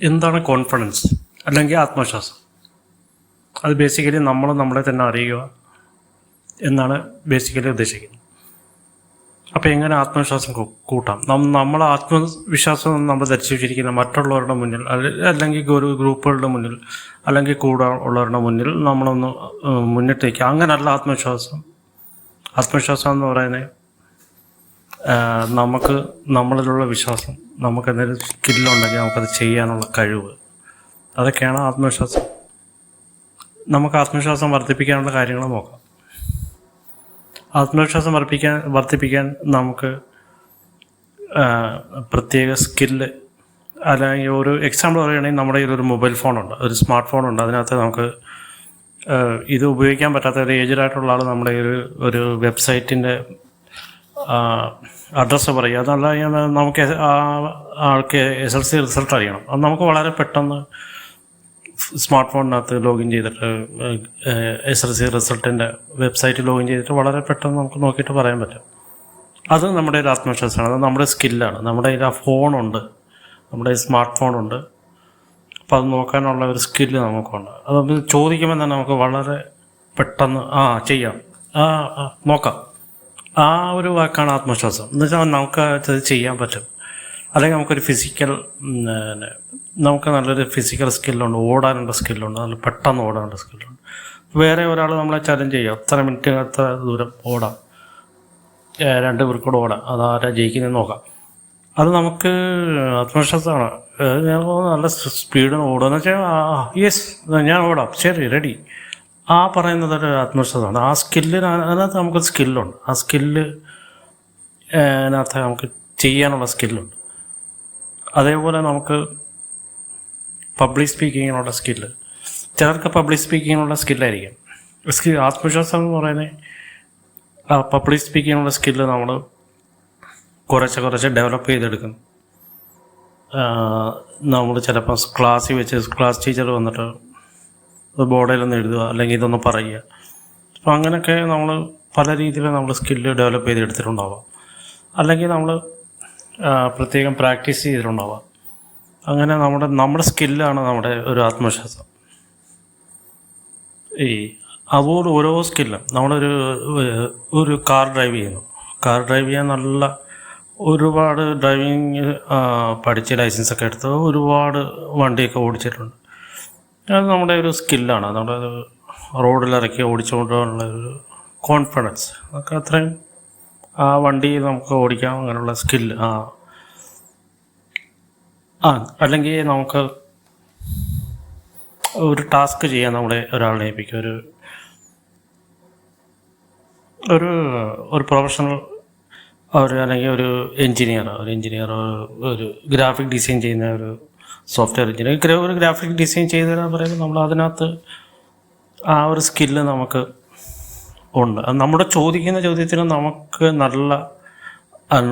എന്താണ് കോൺഫിഡൻസ് അല്ലെങ്കിൽ ആത്മവിശ്വാസം? അത് ബേസിക്കലി നമ്മൾ നമ്മളെ തന്നെ അറിയുക എന്നാണ് ബേസിക്കലി ഉദ്ദേശിക്കുന്നത്. അപ്പോൾ എങ്ങനെ ആത്മവിശ്വാസം കൂട്ടാം? നമ്മൾ ആത്മവിശ്വാസം നമ്മൾ ധരിച്ചു വെച്ചിരിക്കുന്ന മറ്റുള്ളവരുടെ മുന്നിൽ അല്ലെങ്കിൽ ഒരു ഗ്രൂപ്പുകളുടെ മുന്നിൽ അല്ലെങ്കിൽ കൂടെ ഉള്ളവരുടെ മുന്നിൽ നമ്മളൊന്ന് മുന്നിട്ട് മുന്നിട്ടേക്ക്. അങ്ങനല്ല ആത്മവിശ്വാസം. ആത്മവിശ്വാസം എന്ന് പറയുന്നത് നമുക്ക് നമ്മളിലുള്ള വിശ്വാസം നമുക്ക് എന്തെങ്കിലും സ്കില്ലുണ്ടെങ്കിൽ നമുക്കത് ചെയ്യാനുള്ള കഴിവ്. അതൊക്കെയാണ് ആത്മവിശ്വാസം. നമുക്ക് ആത്മവിശ്വാസം വർദ്ധിപ്പിക്കാനുള്ള കാര്യങ്ങൾ നോക്കാം. ആത്മവിശ്വാസം വർദ്ധിപ്പിക്കാൻ വർദ്ധിപ്പിക്കാൻ നമുക്ക് പ്രത്യേക സ്കില്ല് അല്ലെങ്കിൽ ഒരു എക്സാമ്പിൾ പറയുകയാണെങ്കിൽ നമ്മുടെ കയ്യിൽ ഒരു മൊബൈൽ ഫോണുണ്ട് ഒരു സ്മാർട്ട് ഫോണുണ്ട് അതിനകത്ത് നമുക്ക് ഇത് ഉപയോഗിക്കാൻ പറ്റാത്ത ഒരു ഏജ്ഡായിട്ടുള്ള ആൾ നമ്മുടെ ഒരു ഒരു വെബ്സൈറ്റിന്റെ അഡ്രസ്സ് പറയുക അതല്ല നമുക്ക് ആ ആൾക്ക് എസ് എൽ സി റിസൾട്ട് അറിയണം. അത് നമുക്ക് വളരെ പെട്ടെന്ന് സ്മാർട്ട് ഫോണിനകത്ത് ലോഗിൻ ചെയ്തിട്ട് എസ് എൽ സി റിസൾട്ടിന്റെ വെബ്സൈറ്റ് ലോഗിൻ ചെയ്തിട്ട് വളരെ പെട്ടെന്ന് നമുക്ക് നോക്കിയിട്ട് പറയാൻ പറ്റും. അത് നമ്മുടെ ഒരു ആത്മവിശ്വാസമാണ്. അത് നമ്മുടെ സ്കില്ലാണ്. നമ്മുടെ കയ്യിൽ ആ ഫോണുണ്ട്. നമ്മുടെ സ്മാർട്ട് ഫോണുണ്ട് അപ്പോൾ അത് നോക്കാനുള്ള ഒരു സ്കില്ല് നമുക്കുണ്ട്. അത് ചോദിക്കുമ്പോൾ തന്നെ നമുക്ക് വളരെ പെട്ടെന്ന് ആ ചെയ്യാം. ആ, നോക്കാം. ആ ഒരു വാക്കാണ് ആത്മവിശ്വാസം. എന്ന് വെച്ചാൽ നമുക്ക് അത് ചെയ്യാൻ പറ്റും. അല്ലെങ്കിൽ നമുക്കൊരു ഫിസിക്കൽ നമുക്ക് നല്ലൊരു ഫിസിക്കൽ സ്കില്ലുണ്ട് ഓടാനുള്ള സ്കില്ലുണ്ട് നല്ല പെട്ടെന്ന് ഓടാനുള്ള സ്കില്ലുണ്ട് വേറെ ഒരാൾ നമ്മളെ ചലഞ്ച് ചെയ്യും അത്ര മിനിറ്റ് അത്ര ദൂരം ഓടാം. രണ്ട് പേർക്കൂടെ ഓടാം. അതാരാ ജയിക്കുന്നത് നോക്കാം. അത് നമുക്ക് ആത്മവിശ്വാസമാണ്. ഞാൻ നല്ല സ്പീഡിന് എന്ന് വെച്ചാൽ യെസ് ഞാൻ ഓടാം. ശരി റെഡി ആ പറയുന്നത് ഒരു ആത്മവിശ്വാസമാണ്. ആ സ്കില്ലിന് അതിനകത്ത് നമുക്ക് സ്കില്ലുണ്ട് ആ സ്കില്ല് അതിനകത്ത് നമുക്ക് ചെയ്യാനുള്ള സ്കില്ലുണ്ട് അതേപോലെ നമുക്ക് പബ്ലിക് സ്പീക്കിങ്ങിനുള്ള സ്കില്ല് ചിലർക്ക് പബ്ലിക് സ്പീക്കിങ്ങിനുള്ള സ്കില്ലായിരിക്കും സ്കിൽ ആത്മവിശ്വാസം എന്ന് പറയുന്നത് ആ പബ്ലിക് സ്പീക്കിങ്ങിനുള്ള സ്കില്ല് നമ്മൾ കുറച്ച് കുറച്ച് ഡെവലപ്പ് ചെയ്തെടുക്കും. നമ്മൾ ചിലപ്പോൾ ക്ലാസ്സിൽ വെച്ച് ക്ലാസ് ടീച്ചർ വന്നിട്ട് ബോർഡിലൊന്ന് എഴുതുക അല്ലെങ്കിൽ ഇതൊന്ന് പറയുക. അപ്പോൾ അങ്ങനെയൊക്കെ നമ്മൾ പല രീതിയിൽ നമ്മൾ സ്കില്ല് ഡെവലപ്പ് ചെയ്തെടുത്തിട്ടുണ്ടാവാം. അല്ലെങ്കിൽ നമ്മൾ പ്രത്യേകം പ്രാക്ടീസ് ചെയ്തിട്ടുണ്ടാവാം. അങ്ങനെ നമ്മുടെ നമ്മുടെ സ്കില്ലാണ് നമ്മുടെ ഒരു ആത്മവിശ്വാസം. ഈ അതുപോലെ ഓരോ സ്കില്ലും നമ്മളൊരു ഒരു കാർ ഡ്രൈവ് ചെയ്യുന്നു. കാർ ഡ്രൈവ് ചെയ്യാൻ നല്ല ഒരുപാട് ഡ്രൈവിങ് പഠിച്ച് ലൈസൻസൊക്കെ എടുത്ത് ഒരുപാട് വണ്ടിയൊക്കെ ഓടിച്ചിട്ടുണ്ട്. അത് നമ്മുടെ ഒരു സ്കില്ലാണ്. നമ്മുടെ ഒരു റോഡിലിറക്കി ഓടിച്ചുകൊണ്ടുള്ള ഒരു കോൺഫിഡൻസ് അതൊക്കെ അത്രയും ആ വണ്ടി നമുക്ക് ഓടിക്കാം അങ്ങനെയുള്ള സ്കില്ല് ആ. ആ അല്ലെങ്കിൽ നമുക്ക് ഒരു ടാസ്ക് ചെയ്യാൻ നമ്മളെ ഒരാളെ ഏൽപ്പിക്കും. ഒരു ഒരു ഒരു പ്രൊഫഷണൽ ഒരു അല്ലെങ്കിൽ ഒരു എൻജിനീയർ ഒരു എൻജിനീയർ ഒരു ഗ്രാഫിക് ഡിസൈൻ ചെയ്യുന്ന ഒരു സോഫ്റ്റ്വെയർ എഞ്ചിനീയർ ഒരു ഗ്രാഫിക് ഡിസൈൻ ചെയ്തു തരാൻ പറയുമ്പോൾ നമ്മൾ അതിനകത്ത് ആ ഒരു സ്കില്ല് നമുക്ക് ഉണ്ട്. അത് നമ്മുടെ ചോദിക്കുന്ന ചോദ്യത്തിന് നമുക്ക് നല്ല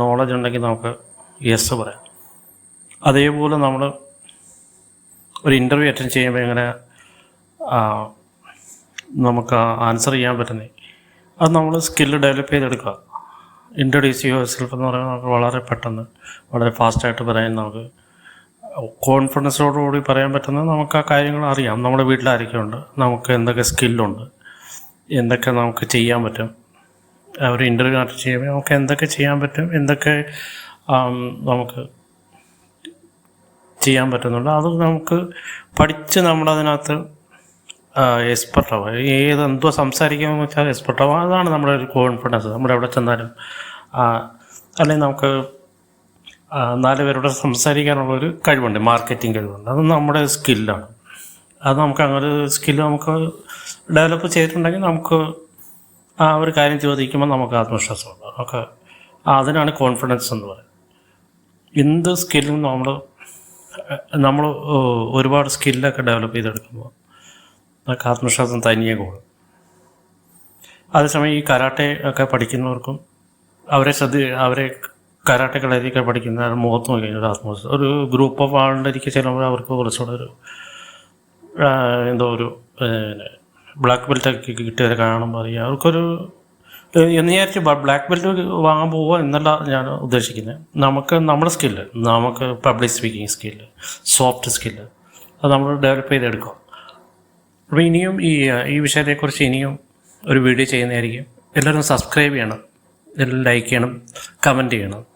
നോളജ് ഉണ്ടെങ്കിൽ നമുക്ക് യെസ് പറയാം. അതേപോലെ നമ്മൾ ഒരു ഇന്റർവ്യൂ അറ്റൻഡ് ചെയ്യുമ്പോൾ എങ്ങനെ നമുക്ക് ആൻസർ ചെയ്യാൻ പറ്റുന്നത് അത് നമ്മൾ സ്കില്ല് ഡെവലപ്പ് ചെയ്തെടുക്കുക. ഇൻട്രൊഡ്യൂസ് ചെയ്യുക സെൽഫ് എന്ന് പറയുന്നത് നമുക്ക് വളരെ പെട്ടെന്ന് വളരെ ഫാസ്റ്റായിട്ട് പറയാൻ നമുക്ക് കോൺഫിഡൻസോടുകൂടി പറയാൻ പറ്റുന്നത് നമുക്ക് ആ കാര്യങ്ങൾ അറിയാം. നമ്മുടെ വീട്ടിൽ ഉണ്ട് നമുക്ക് എന്തൊക്കെ സ്കില്ലുണ്ട്? എന്തൊക്കെ നമുക്ക് ചെയ്യാൻ പറ്റും? അവർ ഇന്റർവ്യൂ അറ്റൻഡ് ചെയ്യുമ്പോൾ നമുക്ക് എന്തൊക്കെ ചെയ്യാൻ പറ്റും? എന്തൊക്കെ നമുക്ക് ചെയ്യാൻ പറ്റുന്നുണ്ട്? അത് നമുക്ക് പഠിച്ച് നമ്മളതിനകത്ത് എക്സ്പെർട്ടാവും ഏത് എന്തോ സംസാരിക്കാമെന്ന് വെച്ചാൽ എക്സ്പെർട്ടാവും അതാണ് നമ്മുടെ ഒരു കോൺഫിഡൻസ് നമ്മൾ എവിടെ ചെന്നാലും അല്ലെങ്കിൽ നമുക്ക് നാല് പേരോട് സംസാരിക്കാനുള്ള ഒരു കഴിവുണ്ട് മാർക്കറ്റിംഗ് കഴിവുണ്ട്. അത് നമ്മുടെ സ്കില്ലാണ് അത് നമുക്ക് അങ്ങനെ സ്കില്ല് നമുക്ക് ഡെവലപ്പ് ചെയ്തിട്ടുണ്ടെങ്കിൽ നമുക്ക് ആ ഒരു കാര്യം ചോദിക്കുമ്പോൾ നമുക്ക് ആത്മവിശ്വാസമുണ്ട് നമുക്ക് അതിനാണ് കോൺഫിഡൻസ് എന്ന് പറയുന്നത്. എന്ത് സ്കില്ലും നമ്മൾ നമ്മൾ ഒരുപാട് സ്കില്ലൊക്കെ ഡെവലപ്പ് ചെയ്തെടുക്കുമ്പോൾ നമുക്ക് ആത്മവിശ്വാസം തനിയെ കൂടും. അതേസമയം ഈ കരാട്ടെ ഒക്കെ പഠിക്കുന്നവർക്കും അവരെ ശ്രദ്ധ അവരെ കരാട്ടെ കളരിയൊക്കെ പഠിക്കുന്ന മുഖത്ത് നോക്കി ഒരു ആത്മവിശ്വാസം ഒരു ഗ്രൂപ്പ് ഓഫ് ആളുകളിലേക്ക് ചെല്ലുമ്പോൾ അവർക്ക് കുറച്ചുകൂടെ ഒരു എന്തോ ഒരു ബ്ലാക്ക് ബെൽറ്റ് ബെൽറ്റൊക്കെ കിട്ടിയവരെ കാണുമ്പോൾ അറിയാം. അവർക്കൊരു എന്ന് വിചാരിച്ച് ബ്ലാക്ക് ബെൽറ്റ് വാങ്ങാൻ പോവുക എന്നല്ല ഞാൻ ഉദ്ദേശിക്കുന്നത് നമുക്ക് നമ്മുടെ സ്കില്ല് നമുക്ക് public speaking skill soft skill അത് നമ്മൾ ഡെവലപ്പ് ചെയ്തെടുക്കുക അപ്പോൾ ഇനിയും ഈ ഈ വിഷയത്തെക്കുറിച്ച് ഇനിയും ഒരു വീഡിയോ ചെയ്യുന്നതായിരിക്കും. എല്ലാവരും സബ്സ്ക്രൈബ് ചെയ്യണം. ലൈക്ക് ചെയ്യണം. കമന്റ് ചെയ്യണം.